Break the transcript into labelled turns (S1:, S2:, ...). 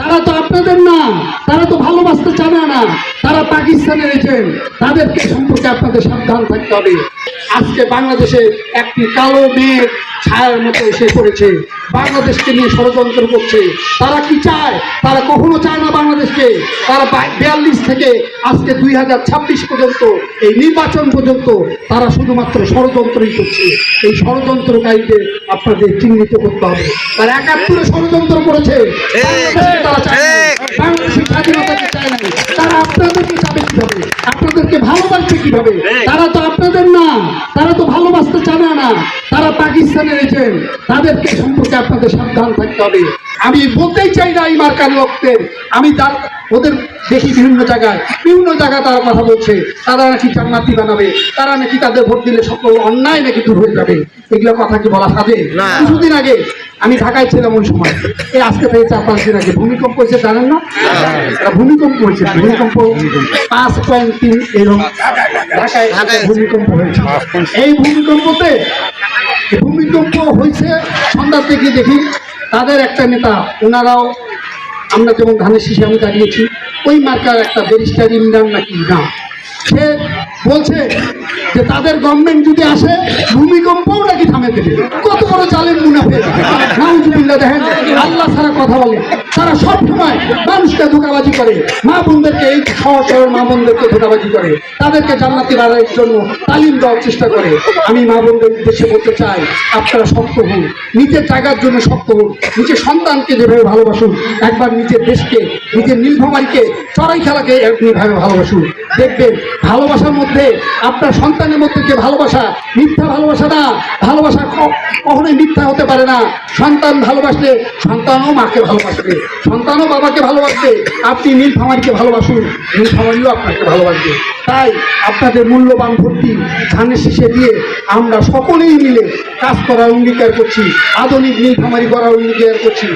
S1: তারা তো আপনাদের না তারা তো ভালোবাসতে চাবে না। তারা পাকিস্তানের এজেন্ট তাদেরকে সম্পর্কে আপনাদের সাবধান থাকতে হবে। আজকে বাংলাদেশে একটি কালো মেয়ের ছায়ার মতো এসে পড়েছে। বাংলাদেশকে নিয়ে ষড়যন্ত্র করছে। তারা কি চায়? তারা কখনো চায় না বাংলাদেশকে। তারা বিয়াল্লিশ থেকে আজকে দুই হাজার ছাব্বিশ পর্যন্ত এই নির্বাচন পর্যন্ত তারা শুধুমাত্র ষড়যন্ত্রই করছে। এই ষড়যন্ত্রকারীদের আপনাদের চিহ্নিত করতে হবে। তারা একাত্তরে ষড়যন্ত্র করেছে। তারা চায় তারা আপনাদেরকে চাবে কীভাবে আপনাদেরকে ভালোবাসবে কীভাবে তারা তো আপনাদের না, তারা তো ভালোবাসতে চাবে না। তারা পাকিস্তানে এসেছেন তাদেরকে সম্পর্কে আপনাদের সাবধান থাকতে হবে। আমি বলতেই চাই না এই মার্কার লোকদের। আমি তার ওদের দেখি বিভিন্ন জায়গায়। বিভিন্ন জায়গায় তারা কথা বলছে। তারা নাকি জান্নাতি বানাবে। তারা নাকি তাদের ভোট দিলে সকল অন্যায় নাকি দূর হয়ে যাবে। এগুলো কথা কি বলা সাজে? কিছুদিন আগে আমি ঢাকায় ছিলাম ওই সময়। এই আজকে থেকে চার পাঁচ দিন আগে ভূমিকম্প হয়েছে জানেন না? ভূমিকম্প হয়েছে। ভূমিকম্প পাঁচ পয়েন্ট তিন এরকম ঢাকায় ভূমিকম্প হয়েছে। এই ভূমিকম্পতে ভূমিকম্প হয়েছে সন্ধ্যার থেকে দেখি তাদের একটা নেতা, ওনারাও আমরা যেমন ধানের শীষে আমি দাঁড়িয়েছি, ওই মার্কার একটা ব্যারিস্টার ইমরান নাকি না সে বলছে যে তাদের গভর্নমেন্ট যদি আসে, ভূমিকম্পও নাকি থামে দেবে। কত বড় চালের মুনাফে দেখেন, আল্লাহ ছাড়া কথা বলে। তারা সব সময় মানুষকে ধোকাবাজি করে। মা বোনদেরকে এই সহজ সরল মা বোনদেরকে ধোকাবাজি করে। তাদেরকে জান্নাতি বাড়ার জন্য তালিম দেওয়ার চেষ্টা করে। আমি মা বোনদের উদ্দেশ্যে বলতে চাই, আপনারা শক্ত হন। নিজের জায়গার জন্য শক্ত হন। নিজের সন্তানকে যেভাবে ভালোবাসুন, একবার নিজের দেশকে, নিজের নীলভমারিকে চড়াই খেলাকে এমনিভাবে ভালোবাসুন। দেখবেন, ভালোবাসার মধ্যে আপনার সন্তানের মধ্যে যে ভালোবাসা, মিথ্যা ভালোবাসা না, ভালোবাসা কখনোই মিথ্যা হতে পারে না। সন্তান ভালোবাসলে সন্তানও মাকে ভালোবাসবে। সন্তানও বাবাকে ভালোবাসবে আপনি নীলফামারিকে ভালোবাসুন। নীলফামারিও আপনাকে ভালোবাসবে। তাই আপনাদের মূল্যবান ভর্তি ধানের শীষে দিয়ে আমরা সকলেই মিলে কাজ করার অঙ্গীকার করছি। আধুনিক নীলফামারি করার অঙ্গীকার করছি।